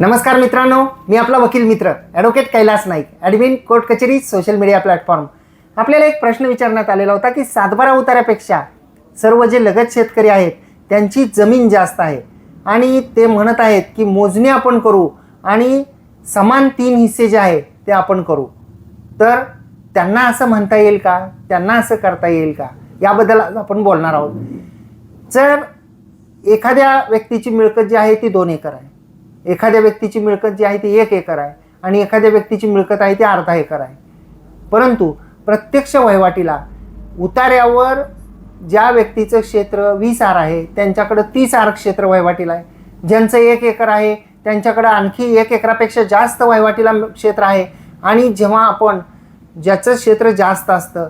नमस्कार मित्रांनो मी आपला वकील मित्र advocate Kailas Naik admin court कचेरी सोशल मीडिया प्लॅटफॉर्म आपल्याला एक प्रश्न विचारण्यात आलेला होता की सातबारा उतार्यापेक्षा सर्व जे लगत शेतकरी आहेत त्यांची जमीन जास्त आहे. आणि ते म्हणत आहेत की मोजणी आपण करू आणि समान तीन हिस्से जे आहे ते आपण करू. तर त्यांना असं म्हणता येईल का? त्यांना असं करता येईल का? याबद्दल आज आपण बोलणार आहोत. जर एखाद्या व्यक्तीची मिळकत जी आहे ती दोन एकर आहे. एखाद्या व्यक्तीची मिळकत जी आहे ती एक एकर आहे आणि एखाद्या व्यक्तीची मिळकत आहे ती अर्धा एकर आहे. परंतु प्रत्यक्ष वहिवाटीला उतार्यावर ज्या व्यक्तीचं क्षेत्र वीस आर आहे त्यांच्याकडं तीस आर क्षेत्र वहिवाटीला आहे. ज्यांचं एक एकर आहे त्यांच्याकडं आणखी एक एकरापेक्षा जास्त वहिवाटीला क्षेत्र आहे. आणि जेव्हा आपण ज्याचं क्षेत्र जास्त असतं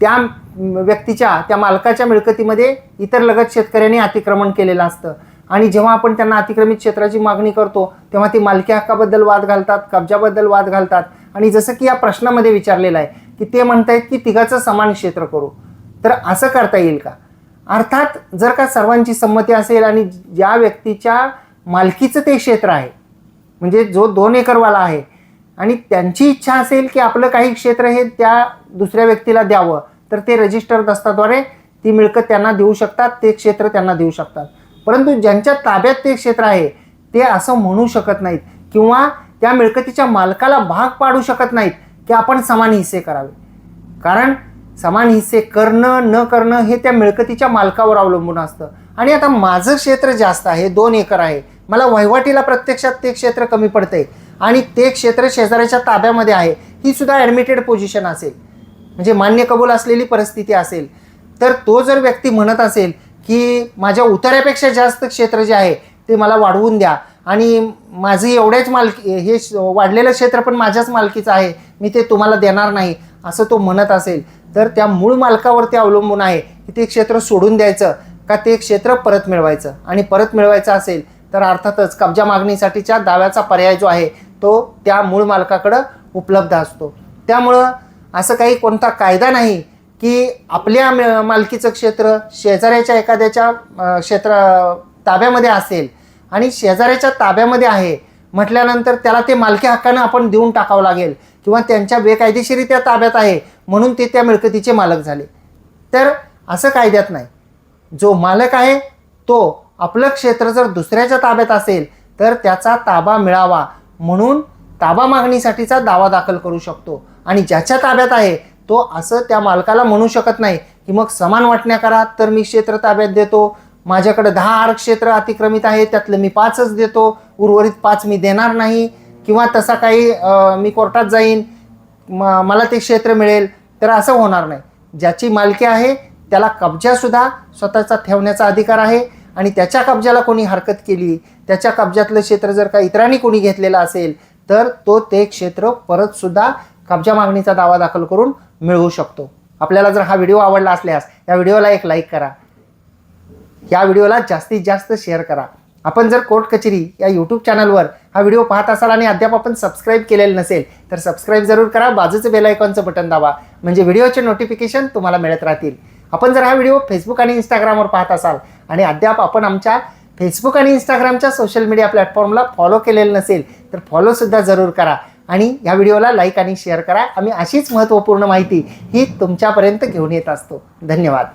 त्या व्यक्तीच्या त्या मालकाच्या मिळकतीमध्ये इतर लगत शेतकऱ्यांनी अतिक्रमण केलेलं असतं. आणि जेव्हा आपण त्यांना अतिक्रमित क्षेत्राची मागणी करतो तेव्हा ते मालकी हक्काबद्दल वाद घालतात कब्जाबद्दल वाद घालतात. आणि जसं की या प्रश्नामध्ये विचारलेलं आहे की ते म्हणतायत की तिघाचं समान क्षेत्र करू. तर असं करता येईल का? अर्थात जर का सर्वांची संमती असेल आणि ज्या व्यक्तीच्या मालकीचं ते क्षेत्र आहे म्हणजे जो दोन एकरवाला आहे आणि त्यांची इच्छा असेल की आपलं काही क्षेत्र हे त्या दुसऱ्या व्यक्तीला द्यावं तर ते रजिस्टर दस्ताद्वारे ती मिळकत त्यांना देऊ शकतात ते क्षेत्र त्यांना देऊ शकतात. परंतु ज्यांच्या ताब्यात ते क्षेत्र आहे ते असं म्हणू शकत नाहीत किंवा त्या मिळकतीच्या मालकाला भाग पाडू शकत नाहीत की आपण समान हिस्से करावे. कारण समान हिस्से करणं न करणं हे त्या मिळकतीच्या मालकावर अवलंबून असतं. आणि आता माझं क्षेत्र जास्त आहे दोन एकर आहे मला वहिवाटीला प्रत्यक्षात ते क्षेत्र कमी पडतंय आणि ते क्षेत्र शेजाऱ्याच्या ताब्यामध्ये आहे ही सुद्धा ॲडमिटेड पोझिशन असेल. म्हणजे मान्य कबूल असलेली परिस्थिती असेल. तर तो जर व्यक्ती म्हणत असेल की माझ्या उतार्यापेक्षा जास्त क्षेत्र जे आहे ते मला वाढवून द्या. आणि माझं एवढ्याच मालकी हे श- वाढलेलं क्षेत्र पण माझ्याच मालकीचं आहे. मी ते तुम्हाला देणार नाही असं तो म्हणत असेल. तर त्या मूळ मालकावरती अवलंबून आहे की ते क्षेत्र सोडून द्यायचं का ते क्षेत्र परत मिळवायचं. आणि परत मिळवायचं असेल तर अर्थातच कब्जा मागणीसाठीच्या दाव्याचा पर्याय जो आहे तो त्या मूळ मालकाकडं उपलब्ध असतो. त्यामुळं असं काही कोणता कायदा नाही की आपल्या म- मालकीचं क्षेत्र शेजाऱ्याच्या एखाद्याच्या क्षेत्र ताब्यामध्ये असेल आणि शेजाऱ्याच्या ताब्यामध्ये आहे म्हटल्यानंतर त्याला ते मालकी हक्कानं आपण देऊन टाकावं लागेल किंवा त्यांच्या बेकायदेशीरित्या ताब्यात आहे म्हणून ते त्या मिळकतीचे मालक झाले. तर असं कायद्यात नाही. जो मालक आहे तो आपलं क्षेत्र जर दुसऱ्याच्या ताब्यात असेल तर त्याचा ताबा मिळावा म्हणून ताबा मागणीसाठीचा दावा दाखल करू शकतो. आणि ज्याच्या ताब्यात आहे तो असं त्या मालकाला म्हणू शकत नाही की मग समान वाटण्या करा तर मी क्षेत्र ताब्यात देतो. माझ्याकडे दहा आर क्षेत्र अतिक्रमित आहे त्यातलं मी पाचच देतो. उर्वरित पाच मी देणार नाही. किंवा तसा काही मी कोर्टात जाईन म मला ते क्षेत्र मिळेल तर असं होणार नाही. ज्याची मालकी आहे त्याला कब्जासुद्धा स्वतःचा ठेवण्याचा अधिकार आहे. आणि त्याच्या कब्जाला कोणी हरकत केली त्याच्या कब्जातलं क्षेत्र जर का इतरांनी कोणी घेतलेलं असेल तर तो ते क्षेत्र परतसुद्धा कब्जा मागणीचा दावा दाखल करून मिळवू शकतो. आपल्याला जर हा व्हिडिओ आवडला असल्यास या व्हिडिओला एक लाईक करा. या व्हिडिओला जास्तीत जास्त शेअर करा. आपण जर कोर्ट कचेरी या यूट्यूब चॅनलवर हा व्हिडिओ पाहत असाल आणि अद्याप आपण सबस्क्राईब केलेलं नसेल तर सबस्क्राईब जरूर करा. बाजूचं बेल आयकॉनचं बटन दाबा. म्हणजे व्हिडिओचे नोटिफिकेशन तुम्हाला मिळत राहतील. आपण जर हा व्हिडिओ फेसबुक आणि इंस्टाग्रामवर पाहत असाल आणि अद्याप आपण आमच्या फेसबुक आणि इंस्टाग्रामच्या सोशल मीडिया प्लॅटफॉर्मला फॉलो केलेलं नसेल तर फॉलोसुद्धा जरूर करा. आणि या व्हिडिओला लाईक आणि शेअर करा. आम्ही अशीच महत्त्वपूर्ण माहिती ही तुमच्यापर्यंत घेऊन येत असतो. धन्यवाद.